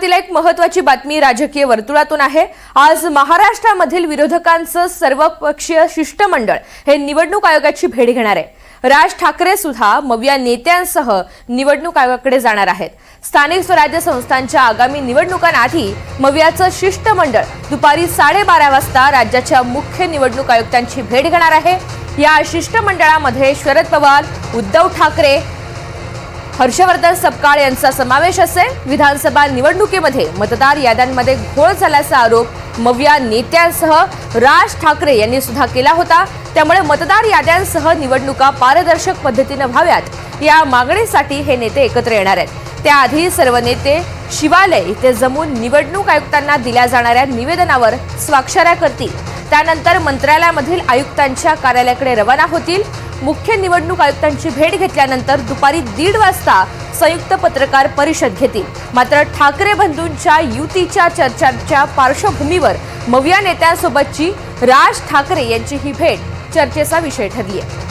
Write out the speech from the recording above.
सुरुवातीला एक महत्वाची बातमी राजकीय वर्तुळातून आहे. आज महाराष्ट्रामधील विरोधकांचं सर्वपक्षीय शिष्टमंडळ हे निवडणूक आयोगाची भेट घेणार आहे. राज ठाकरे सुद्धा मविया नेत्यांसह निवडणूक आयोगाकडे जाणार आहेत. स्थानिक स्वराज्य संस्थांच्या आगामी निवडणुकांआधी मवियाचं शिष्टमंडळ दुपारी साडेबारा वाजता राज्याच्या मुख्य निवडणूक आयुक्तांची भेट घेणार आहे. या शिष्टमंडळामध्ये शरद पवार उद्धव ठाकरे हर्षवर्धन सपकाळ यांचा समावेश असेल विधानसभा निवडणुकीमध्ये मतदार याद्यांमध्ये घोळ झाल्याचा आरोप मविया नेत्यांसह राज ठाकरे यांनी सुद्धा केला होता. त्यामुळे मतदार याद्यांसह निवडणुका पारदर्शक पद्धतीनं व्हाव्यात. या मागणीसाठी हे नेते एकत्र येणार आहेत. त्याआधी सर्व नेते शिवालय इथे जमून निवडणूक आयुक्तांना दिल्या जाणाऱ्या निवेदनावर स्वाक्षऱ्या करतील. त्यानंतर मंत्रालयामधील आयुक्तांच्या कार्यालयाकडे रवाना होतील. मुख्य निवडणूक आयुक्तांची भेट घेतल्यानंतर दुपारी दीड वाजता संयुक्त पत्रकार परिषद घेतील. मात्र ठाकरे बंधूंच्या युतीच्या चर्चांच्या पार्श्वभूमीवर मविया नेत्यांसोबतची राज ठाकरे यांची ही भेट चर्चेचा विषय ठरली आहे